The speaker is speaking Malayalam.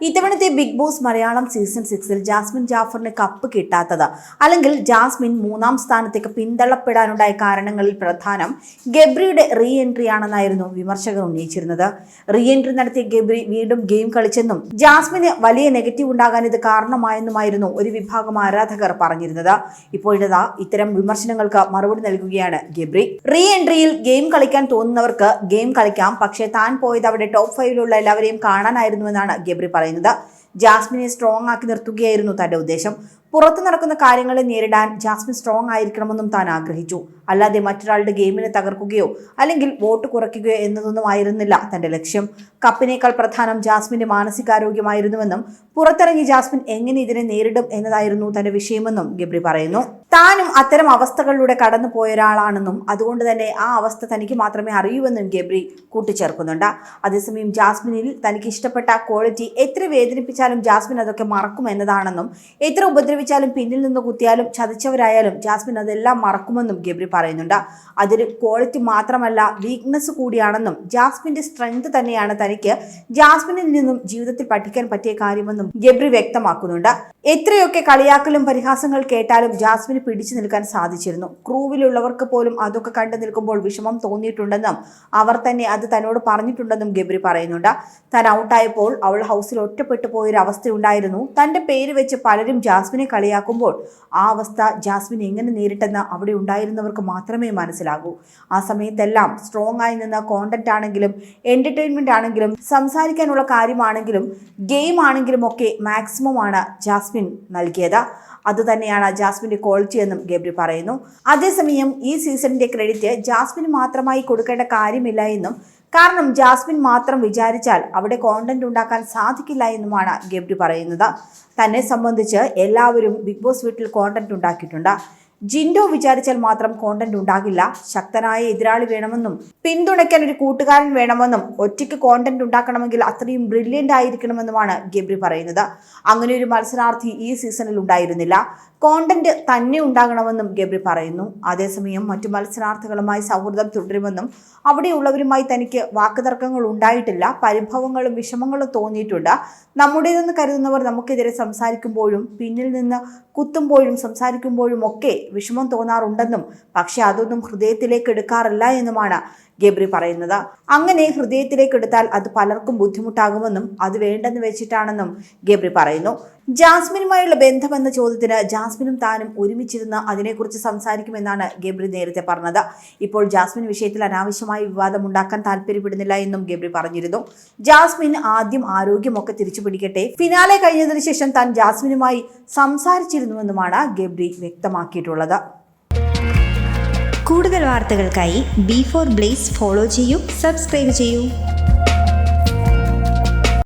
ഇത്തവണത്തെ ബിഗ് ബോസ് മലയാളം സീസൺ സിക്സിൽ ജാസ്മിൻ ജാഫറിന് കപ്പ് കിട്ടാത്തത് അല്ലെങ്കിൽ ജാസ്മിൻ മൂന്നാം സ്ഥാനത്തേക്ക് പിന്തള്ളപ്പെടാനുണ്ടായ കാരണങ്ങളിൽ പ്രധാനം ഗബ്രിയുടെ റീ എൻട്രി ആണെന്നായിരുന്നു വിമർശകർ ഉന്നയിച്ചിരുന്നത്. റീ എൻട്രി നടത്തിയ ഗബ്രി വീണ്ടും ഗെയിം കളിച്ചെന്നും ജാസ്മിന് വലിയ നെഗറ്റീവ് ഉണ്ടാകാൻ ഇത് കാരണമായെന്നുമായിരുന്നു ഒരു വിഭാഗം ആരാധകർ പറഞ്ഞിരുന്നത്. ഇപ്പോഴതാ ഇത്തരം വിമർശനങ്ങൾക്ക് മറുപടി നൽകുകയാണ് ഗബ്രി. റീ എൻട്രിയിൽ ഗെയിം കളിക്കാൻ തോന്നുന്നവർക്ക് ഗെയിം കളിക്കാം പക്ഷേ താൻ പോയത് അവിടെ ടോപ്പ് ഫൈവിലുള്ള എല്ലാവരെയും കാണാനായിരുന്നുവെന്നാണ് ഗബ്രി പറയുന്നത്. ജാസ്മിനെ സ്ട്രോങ് ആക്കി നിർത്തുകയായിരുന്നു തന്റെ ഉദ്ദേശം. പുറത്തു നടക്കുന്ന കാര്യങ്ങളെ നേരിടാൻ ജാസ്മിൻ സ്ട്രോങ് ആയിരിക്കണമെന്നും താൻ ആഗ്രഹിച്ചു. അല്ലാതെ മറ്റൊരാളുടെ ഗെയിമിനെ തകർക്കുകയോ അല്ലെങ്കിൽ വോട്ട് കുറയ്ക്കുകയോ എന്നതൊന്നും ആയിരുന്നില്ല തന്റെ ലക്ഷ്യം. കപ്പിനേക്കാൾ പ്രധാനം ജാസ്മിന്റെ മാനസികാരോഗ്യമായിരുന്നുവെന്നും പുറത്തിറങ്ങി ജാസ്മിൻ എങ്ങനെ ഇതിനെ നേരിടും എന്നതായിരുന്നു തന്റെ വിഷയമെന്നും ഗബ്രി പറയുന്നു. താനും അത്തരം അവസ്ഥകളിലൂടെ കടന്നു പോയ ഒരാളാണെന്നും അതുകൊണ്ട് തന്നെ ആ അവസ്ഥ തനിക്ക് മാത്രമേ അറിയൂവെന്നും ഗബ്രി കൂട്ടിച്ചേർക്കുന്നുണ്ട്. അതേസമയം ജാസ്മിനിൽ തനിക്ക് ഇഷ്ടപ്പെട്ട ക്വാളിറ്റി എത്ര വേദനിപ്പിച്ചാലും ജാസ്മിൻ അതൊക്കെ മറക്കും എന്നതാണെന്നും എത്ര ഉപദ്രവിച്ചാലും പിന്നിൽ നിന്ന് കുത്തിയാലും ചതിച്ചവരായാലും ജാസ്മിൻ അതെല്ലാം മറക്കുമെന്നും ഗബ്രി പറയുന്നുണ്ട്. അതൊരു ക്വാളിറ്റി മാത്രമല്ല വീക്ക്നെസ് കൂടിയാണെന്നും ജാസ്മിന്റെ സ്ട്രെങ്ത് തന്നെയാണ് തനിക്ക് ജാസ്മിനിൽ നിന്നും ജീവിതത്തിൽ പഠിക്കാൻ പറ്റിയ കാര്യമെന്നും ഗബ്രി വ്യക്തമാക്കുന്നുണ്ട്. എത്രയൊക്കെ കളിയാക്കലും പരിഹാസങ്ങൾ കേട്ടാലും ജാസ്മിന് പിടിച്ചു നിൽക്കാൻ സാധിച്ചിരുന്നു. ക്രൂവിലുള്ളവർക്ക് പോലും അതൊക്കെ കണ്ടു നിൽക്കുമ്പോൾ വിഷമം തോന്നിയിട്ടുണ്ടെന്നും അവർ തന്നെ അത് തന്നോട് പറഞ്ഞിട്ടുണ്ടെന്നും ഗബ്രി പറയുന്നുണ്ട്. താൻ ഔട്ടായപ്പോൾ അവൾ ഹൗസിൽ ഒറ്റപ്പെട്ടു പോയൊരു അവസ്ഥയുണ്ടായിരുന്നു തന്റെ പേര് വെച്ച് പലരും ജാസ്മിനെ കളിയാക്കുമ്പോൾ ആ അവസ്ഥ ജാസ്മിൻ എങ്ങനെ നേരിട്ടെന്ന് അവിടെ ഉണ്ടായിരുന്നവർക്ക് മാത്രമേ മനസ്സിലാകൂ. ആ സമയത്തെല്ലാം സ്ട്രോങ് ആയി നിന്ന കോണ്ടന്റ് ആണെങ്കിലും എന്റർടൈൻമെന്റ് ആണെങ്കിലും സംസാരിക്കാനുള്ള കാര്യമാണെങ്കിലും ഗെയിം ആണെങ്കിലും ഒക്കെ മാക്സിമം ആണ് ജാസ്മിൻ നൽകിയത്. അതുതന്നെയാണ് ജാസ്മിന്റെ ക്വാളിറ്റി എന്നും ഗബ്രി പറയുന്നു. അതേസമയം ഈ സീസണിന്റെ ക്രെഡിറ്റ് ജാസ്മിന് മാത്രമായി കൊടുക്കേണ്ട കാര്യമില്ല എന്നും കാരണം ജാസ്മിൻ മാത്രം വിചാരിച്ചാൽ അവിടെ കോണ്ടന്റ് ഉണ്ടാക്കാൻ സാധിക്കില്ല എന്നുമാണ് ഗബ്രി പറയുന്നത്. തന്നെ സംബന്ധിച്ച് എല്ലാവരും ബിഗ് ബോസ് വീട്ടിൽ കോണ്ടന്റ് ഉണ്ടാക്കിയിട്ടുണ്ട്. ജിൻഡോ വിചാരിച്ചാൽ മാത്രം കോണ്ടന്റ് ഉണ്ടാകില്ല. ശക്തനായ എതിരാളി വേണമെന്നും പിന്തുണയ്ക്കാൻ ഒരു കൂട്ടുകാരൻ വേണമെന്നും ഒറ്റയ്ക്ക് കോണ്ടന്റ് ഉണ്ടാക്കണമെങ്കിൽ അത്രയും ബ്രില്യന്റ് ആയിരിക്കണമെന്നുമാണ് ഗബ്രി പറയുന്നത്. അങ്ങനെ ഒരു മത്സരാർത്ഥി ഈ സീസണിൽ ഉണ്ടായിരുന്നില്ല. കോണ്ടന്റ് തന്നെ ഉണ്ടാകണമെന്നും ഗബ്രി പറയുന്നു. അതേസമയം മറ്റു മത്സരാർത്ഥികളുമായി സൗഹൃദം തുടരുമെന്നും അവിടെയുള്ളവരുമായി തനിക്ക് വാക്കുതർക്കങ്ങൾ ഉണ്ടായിട്ടില്ല. പരിഭവങ്ങളും വിഷമങ്ങളും തോന്നിയിട്ടുണ്ട്. നമ്മുടേതെന്ന് കരുതുന്നവർ നമുക്കെതിരെ സംസാരിക്കുമ്പോഴും പിന്നിൽ നിന്ന് കുത്തുമ്പോഴും സംസാരിക്കുമ്പോഴും ഒക്കെ വിഷമം തോന്നാറുണ്ടെന്നും പക്ഷെ അതൊന്നും ഹൃദയത്തിലേക്ക് എടുക്കാറില്ല എന്നുമാണ് ഗബ്രി പറയുന്നത്. അങ്ങനെ ഹൃദയത്തിലേക്ക് എടുത്താൽ അത് പലർക്കും ബുദ്ധിമുട്ടാകുമെന്നും അത് വേണ്ടെന്ന് വെച്ചിട്ടാണെന്നും ഗബ്രി പറയുന്നു. ജാസ്മിനുമായുള്ള ബന്ധമെന്ന ചോദ്യത്തിന് ജാസ്മിനും താനും ഒരുമിച്ചിരുന്ന് അതിനെക്കുറിച്ച് സംസാരിക്കുമെന്നാണ് ഗബ്രി നേരത്തെ പറഞ്ഞത്. ഇപ്പോൾ ജാസ്മിൻ വിഷയത്തിൽ അനാവശ്യമായ വിവാദം ഉണ്ടാക്കാൻ താല്പര്യപ്പെടുന്നില്ല എന്നും ഗബ്രി പറഞ്ഞിരുന്നു. ജാസ്മിൻ ആദ്യം ആരോഗ്യമൊക്കെ തിരിച്ചു പിടിക്കട്ടെ. ഫിനാലെ കഴിഞ്ഞതിന് ശേഷം താൻ ജാസ്മിനുമായി സംസാരിച്ചിരുന്നുവെന്നുമാണ് ഗബ്രി വ്യക്തമാക്കിയിട്ടുള്ളത്. കൂടുതൽ വാർത്തകൾക്കായി ബി ഫോർ ബ്ലേസ് ഫോളോ ചെയ്യൂ സബ്സ്ക്രൈബ് ചെയ്യൂ.